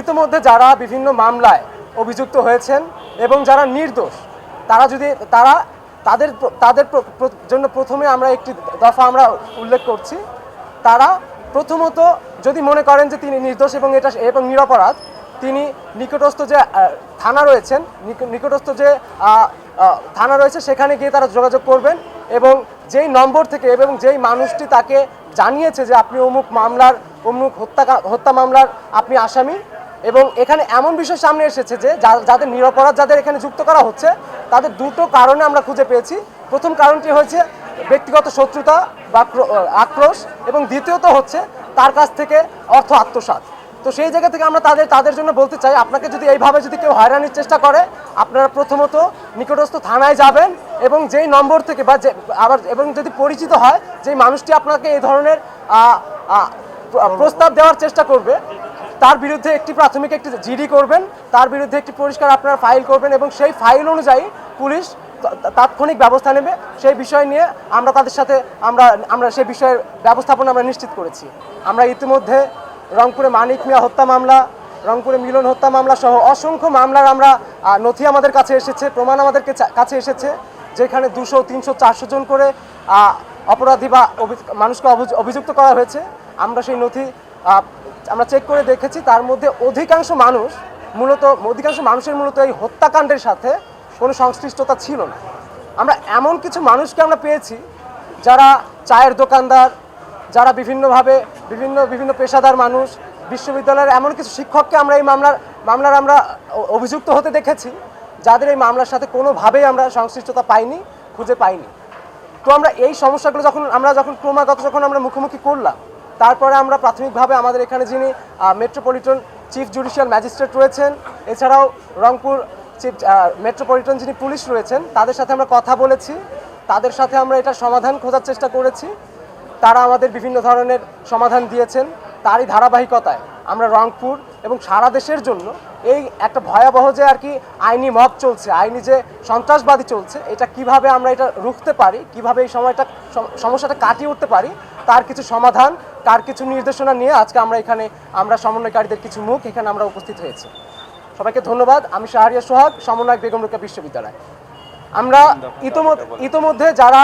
ইতিমধ্যে যারা বিভিন্ন মামলায় অভিযুক্ত হয়েছেন এবং যারা নির্দোষ, তারা যদি, তারা তাদের তাদের জন্য প্রথমে আমরা একটি দফা আমরা উল্লেখ করছি। তারা প্রথমত যদি মনে করেন যে তিনি নির্দোষ এবং এটা, এবং নিরপরাধ, তিনি নিকটস্থ যে থানা রয়েছেন নিকটস্থ যে থানা রয়েছে, সেখানে গিয়ে তারা যোগাযোগ করবেন এবং যেই নম্বর থেকে এবং যেই মানুষটি তাকে জানিয়েছে যে আপনি অমুক মামলার, অমুক হত্যা হত্যা মামলার আপনি আসামি এবং এখানে এমন বিষয় সামনে এসেছে যে যাদের নিরপরাধ যাদের এখানে যুক্ত করা হচ্ছে, তাদের দুটো কারণে আমরা খুঁজে পেয়েছি। প্রথম কারণটি হয়েছে ব্যক্তিগত শত্রুতা বা আক্রোশ এবং দ্বিতীয়ত হচ্ছে তার কাছ থেকে অর্থ আত্মসাৎ। তো সেই জায়গা থেকে আমরা তাদের তাদের জন্য বলতে চাই, আপনাকে যদি এইভাবে যদি কেউ হয়রানির চেষ্টা করে, আপনারা প্রথমত নিকটস্থ থানায় যাবেন এবং যেই নম্বর থেকে বা যে আবার এবং যদি পরিচিত হয়, যেই মানুষটি আপনাকে এই ধরনের প্রস্তাব দেওয়ার চেষ্টা করবে তার বিরুদ্ধে একটি প্রাথমিক একটি জিডি করবেন, তার বিরুদ্ধে একটি পরিষ্কার আপনারা ফাইল করবেন এবং সেই ফাইল অনুযায়ী পুলিশ তাৎক্ষণিক ব্যবস্থা নেবে। সেই বিষয় নিয়ে আমরা তাদের সাথে আমরা আমরা সেই বিষয়ের ব্যবস্থাপনা আমরা নিশ্চিত করেছি। আমরা ইতিমধ্যে রংপুরে মানিক মিয়া হত্যা মামলা, রংপুরে মিলন হত্যা মামলা সহ অসংখ্য মামলার আমরা নথি আমাদের কাছে এসেছে, প্রমাণ আমাদের কাছে- এসেছে, যেখানে দুশো, তিনশো, চারশো জন করে অপরাধী বা মানুষকে অভিযুক্ত করা হয়েছে। আমরা সেই নথি আমরা চেক করে দেখেছি, তার মধ্যে অধিকাংশ মানুষ মূলত, অধিকাংশ মানুষের মূলত এই হত্যাকাণ্ডের সাথে কোনো সংশ্লিষ্টতা ছিল না। আমরা এমন কিছু মানুষকে আমরা পেয়েছি যারা চায়ের দোকানদার, যারা বিভিন্নভাবে বিভিন্ন বিভিন্ন পেশাদার মানুষ, বিশ্ববিদ্যালয়ের এমন কিছু শিক্ষককে আমরা এই মামলার মামলার আমরা অভিযুক্ত হতে দেখেছি, যাদের এই মামলার সাথে কোনোভাবেই আমরা সংশ্লিষ্টতা পাইনি, খুঁজে পাইনি। তো আমরা এই সমস্যাগুলো যখন, আমরা যখন ক্রমাগত যখন আমরা মুখোমুখি করলাম তারপরে আমরা প্রাথমিকভাবে আমাদের এখানে যিনি মেট্রোপলিটন চিফ জুডিশিয়াল ম্যাজিস্ট্রেট রয়েছেন, এছাড়াও রংপুর চিফ মেট্রোপলিটন যিনি পুলিশ রয়েছেন, তাদের সাথে আমরা কথা বলেছি, তাদের সাথে আমরা এটা সমাধান খোঁজার চেষ্টা করেছি, তারা আমাদের বিভিন্ন ধরনের সমাধান দিয়েছেন, তারই ধারাবাহিকতায়। আমরা রংপুর এবং সারা দেশের জন্য এই একটা ভয়াবহ যে আর কি আইনি মব চলছে আইনি যে সন্ত্রাসবাদী চলছে এটা কীভাবে আমরা এটা রুখতে পারি কীভাবে এই সময়টা সমস্যাটা কাটিয়ে উঠতে পারি তার কিছু সমাধান তার কিছু নির্দেশনা নিয়ে আজকে আমরা এখানে আমরা সমন্বয়কারীদের কিছু মুখ এখানে আমরা উপস্থিত হয়েছি। সবাইকে ধন্যবাদ। আমি শাহরিয়া সোহাগ সমন্বয়ক বেগম রুকা বিশ্ববিদ্যালয়। আমরা ইতোমধ্যে ইতোমধ্যে যারা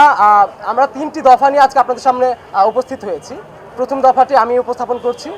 আমরা তিনটি দফা নিয়ে আজকে আপনাদের সামনে উপস্থিত হয়েছি। প্রথম দফাটি আমি উপস্থাপন করছি।